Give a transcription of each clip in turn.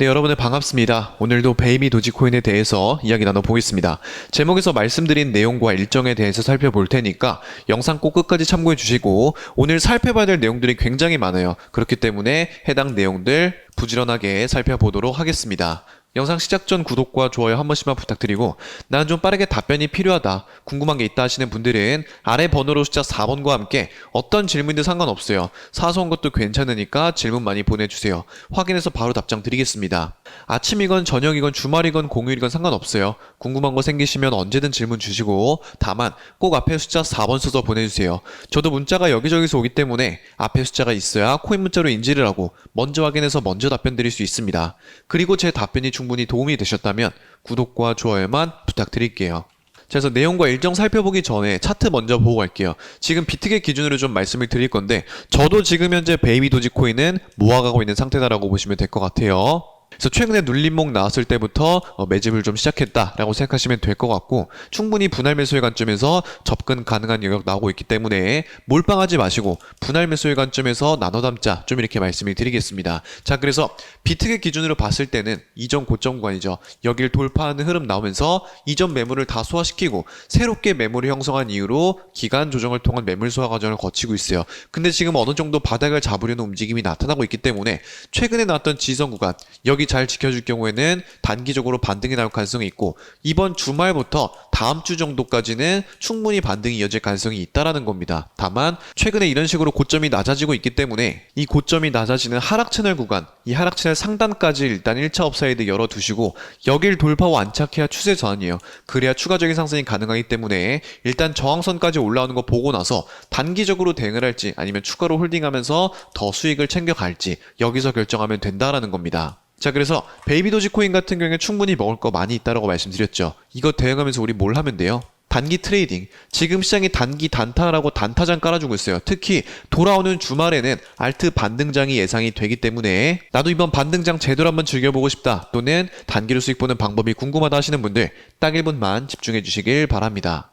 네, 여러분들 반갑습니다. 오늘도 베이비 도지코인에 대해서 이야기 나눠보겠습니다. 제목에서 말씀드린 내용과 일정에 대해서 살펴볼 테니까 영상 꼭 끝까지 참고해 주시고 오늘 살펴봐야 될 내용들이 굉장히 많아요. 그렇기 때문에 해당 내용들 부지런하게 살펴보도록 하겠습니다. 영상 시작 전 구독과 좋아요 한 번씩만 부탁드리고 나는 좀 빠르게 답변이 필요하다 궁금한 게 있다 하시는 분들은 아래 번호로 숫자 4번과 함께 어떤 질문도 상관없어요. 사소한 것도 괜찮으니까 질문 많이 보내주세요. 확인해서 바로 답장 드리겠습니다. 아침이건 저녁이건 주말이건 공휴일이건 상관없어요. 궁금한 거 생기시면 언제든 질문 주시고 다만 꼭 앞에 숫자 4번 써서 보내주세요. 저도 문자가 여기저기서 오기 때문에 앞에 숫자가 있어야 코인 문자로 인지를 하고 먼저 확인해서 먼저 답변 드릴 수 있습니다. 그리고 제 답변이 충분히 도움이 되셨다면 구독과 좋아요만 부탁드릴게요. 자, 그래서 내용과 일정 살펴보기 전에 차트 먼저 보고 갈게요. 지금 비트겟 기준으로 좀 말씀을 드릴 건데, 저도 지금 현재 베이비 도지코인은 모아가고 있는 상태다라고 보시면 될 것 같아요. 그래서 최근에 눌림목 나왔을 때부터 어, 매집을 좀 시작했다라고 생각하시면 될 것 같고 충분히 분할 매수의 관점에서 접근 가능한 영역 나오고 있기 때문에 몰빵하지 마시고 분할 매수의 관점에서 나눠 담자 좀 이렇게 말씀을 드리겠습니다. 자 그래서 비트겟 기준으로 봤을 때는 이전 고점 구간이죠. 여기를 돌파하는 흐름 나오면서 이전 매물을 다 소화시키고 새롭게 매물을 형성한 이후로 기간 조정을 통한 매물 소화 과정을 거치고 있어요. 근데 지금 어느 정도 바닥을 잡으려는 움직임이 나타나고 있기 때문에 최근에 나왔던 지선 구간 여기 잘 지켜줄 경우에는 단기적으로 반등이 나올 가능성이 있고 이번 주말부터 다음 주 정도까지는 충분히 반등이 이어질 가능성이 있다라는 겁니다. 다만 최근에 이런 식으로 고점이 낮아지고 있기 때문에 이 고점이 낮아지는 하락 채널 구간, 이 하락 채널 상단까지 일단 1차 업사이드 열어두시고 여길 돌파와 안착해야 추세 전환이에요. 그래야 추가적인 상승이 가능하기 때문에 일단 저항선까지 올라오는 거 보고 나서 단기적으로 대응을 할지 아니면 추가로 홀딩하면서 더 수익을 챙겨갈지 여기서 결정하면 된다라는 겁니다. 자 그래서 베이비 도지코인 같은 경우에 충분히 먹을 거 많이 있다라고 말씀드렸죠. 이거 대응하면서 우리 뭘 하면 돼요? 단기 트레이딩. 지금 시장이 단기 단타라고 단타장 깔아주고 있어요. 특히 돌아오는 주말에는 알트 반등장이 예상이 되기 때문에 나도 이번 반등장 제대로 한번 즐겨보고 싶다. 또는 단기로 수익 보는 방법이 궁금하다 하시는 분들 딱 1분만 집중해 주시길 바랍니다.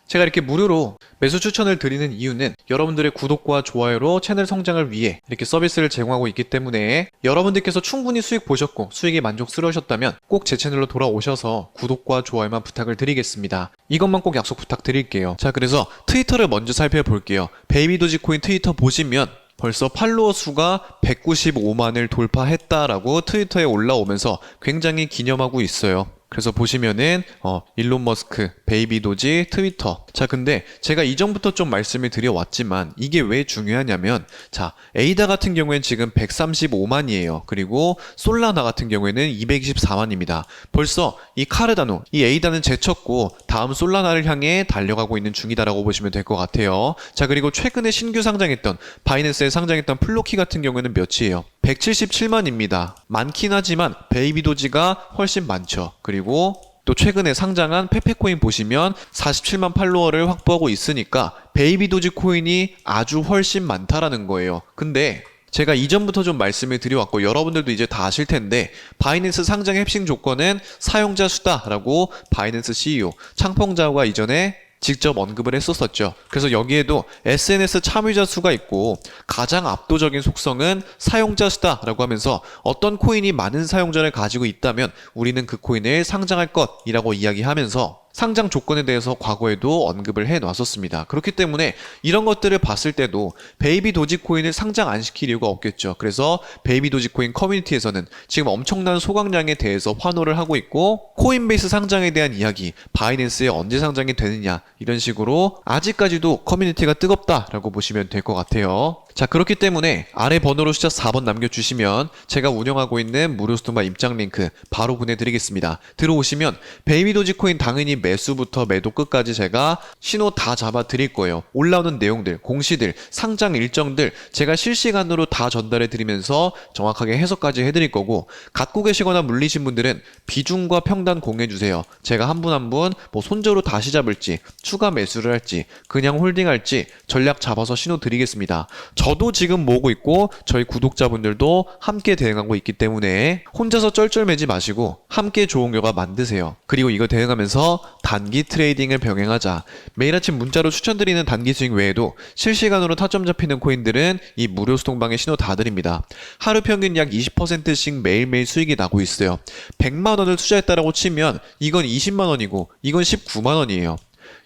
제가 이렇게 무료로 매수 추천을 드리는 이유는 여러분들의 구독과 좋아요로 채널 성장을 위해 이렇게 서비스를 제공하고 있기 때문에 여러분들께서 충분히 수익 보셨고 수익에 만족스러우셨다면 꼭 제 채널로 돌아오셔서 구독과 좋아요만 부탁을 드리겠습니다. 이것만 꼭 약속 부탁드릴게요. 자, 그래서 트위터를 먼저 살펴볼게요. 베이비도지코인 트위터 보시면 벌써 팔로워 수가 195만을 돌파했다라고 트위터에 올라오면서 굉장히 기념하고 있어요. 그래서 보시면은 어 일론 머스크, 베이비 도지, 트위터. 자, 근데 제가 이전부터 좀 말씀을 드려왔지만 이게 왜 중요하냐면 자, 에이다 같은 경우에는 지금 135만이에요. 그리고 솔라나 같은 경우에는 224만입니다. 벌써 이 카르다노, 이 에이다는 제쳤고 다음 솔라나를 향해 달려가고 있는 중이다라고 보시면 될 것 같아요. 자, 그리고 최근에 신규 상장했던 바이낸스에 상장했던 플로키 같은 경우에는 몇이에요? 177만입니다. 많긴 하지만 베이비 도지가 훨씬 많죠. 그리고 또 최근에 상장한 페페코인 보시면 47만 팔로워를 확보하고 있으니까 베이비 도지 코인이 아주 훨씬 많다라는 거예요. 근데 제가 이전부터 좀 말씀을 드려왔고 여러분들도 이제 다 아실 텐데 바이낸스 상장 핵심 조건은 사용자 수다라고 바이낸스 CEO 창펑자오가 이전에 직접 언급을 했었었죠. 그래서 여기에도 SNS 참여자 수가 있고 가장 압도적인 속성은 사용자 수다라고 하면서 어떤 코인이 많은 사용자를 가지고 있다면 우리는 그 코인을 상장할 것이라고 이야기하면서 상장 조건에 대해서 과거에도 언급을 해 놨었습니다. 그렇기 때문에 이런 것들을 봤을 때도 베이비 도지코인을 상장 안 시킬 이유가 없겠죠. 그래서 베이비 도지코인 커뮤니티에서는 지금 엄청난 소각량에 대해서 환호를 하고 있고 코인베이스 상장에 대한 이야기, 바이낸스에 언제 상장이 되느냐 이런 식으로 아직까지도 커뮤니티가 뜨겁다라고 보시면 될 것 같아요. 자 그렇기 때문에 아래 번호로 숫자 4번 남겨주시면 제가 운영하고 있는 무료 스토마 입장 링크 바로 보내드리겠습니다. 들어오시면 베이비 도지코인 당연히 매수부터 매도 끝까지 제가 신호 다 잡아 드릴 거예요. 올라오는 내용들, 공시들, 상장 일정들 제가 실시간으로 다 전달해 드리면서 정확하게 해석까지 해 드릴 거고 갖고 계시거나 물리신 분들은 비중과 평단 공유해 주세요. 제가 한 분 한 분 뭐 손절로 다시 잡을지 추가 매수를 할지 그냥 홀딩할지 전략 잡아서 신호 드리겠습니다. 저도 지금 모으고 있고 저희 구독자분들도 함께 대응하고 있기 때문에 혼자서 쩔쩔매지 마시고 함께 좋은 결과 만드세요. 그리고 이거 대응하면서 단기 트레이딩을 병행하자. 매일 아침 문자로 추천드리는 단기 수익 외에도 실시간으로 타점 잡히는 코인들은 이 무료 수동방에 신호 다 드립니다. 하루 평균 약 20%씩 매일매일 수익이 나고 있어요. 100만 원을 투자했다라고 치면 이건 20만 원이고 이건 19만 원이에요.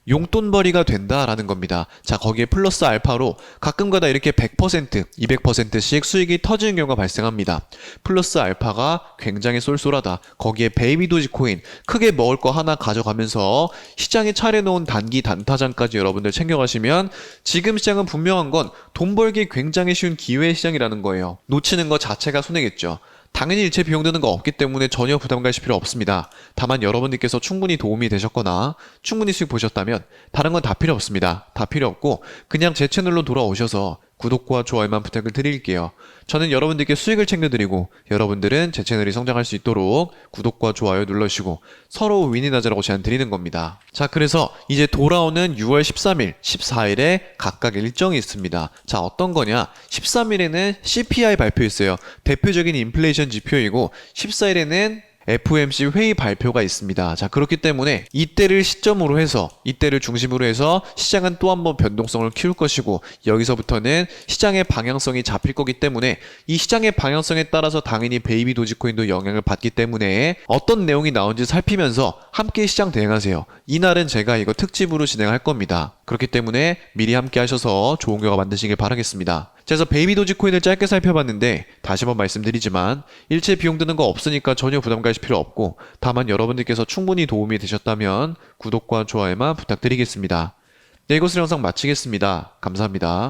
용돈벌이가 된다라는 겁니다. 자, 거기에 플러스 알파로 가끔가다 이렇게 100%, 200%씩 수익이 터지는 경우가 발생합니다. 플러스 알파가 굉장히 쏠쏠하다. 거기에 베이비 도지코인 크게 먹을 거 하나 가져가면서 시장에 차려놓은 단기 단타장까지 여러분들 챙겨가시면 지금 시장은 분명한 건 돈 벌기 굉장히 쉬운 기회 시장이라는 거예요. 놓치는 것 자체가 손해겠죠. 당연히 일체 비용 드는 거 없기 때문에 전혀 부담 가실 필요 없습니다. 다만 여러분들께서 충분히 도움이 되셨거나 충분히 수익 보셨다면 다른 건 다 필요 없습니다. 다 필요 없고 그냥 제 채널로 돌아오셔서 구독과 좋아요만 부탁을 드릴게요. 저는 여러분들께 수익을 챙겨드리고 여러분들은 제 채널이 성장할 수 있도록 구독과 좋아요 눌러주시고 서로 윈이 나자라고 제안 드리는 겁니다. 자, 그래서 이제 돌아오는 6월 13일, 14일에 각각 일정이 있습니다. 자, 어떤 거냐? 13일에는 CPI 발표 있어요. 대표적인 인플레이션 지표이고 14일에는 FOMC 회의 발표가 있습니다. 자, 그렇기 때문에 이때를 시점으로 해서, 이때를 중심으로 해서 시장은 또 한번 변동성을 키울 것이고, 여기서부터는 시장의 방향성이 잡힐 거기 때문에 이 시장의 방향성에 따라서 당연히 베이비 도지코인도 영향을 받기 때문에 어떤 내용이 나온지 살피면서 함께 시장 대응하세요. 이날은 제가 이거 특집으로 진행할 겁니다. 그렇기 때문에 미리 함께 하셔서 좋은 결과 만드시길 바라겠습니다. 자, 그래서 베이비 도지코인을 짧게 살펴봤는데 다시 한번 말씀드리지만 일체 비용 드는 거 없으니까 전혀 부담 가실 필요 없고 다만 여러분들께서 충분히 도움이 되셨다면 구독과 좋아요만 부탁드리겠습니다. 네, 이것을 영상 마치겠습니다. 감사합니다.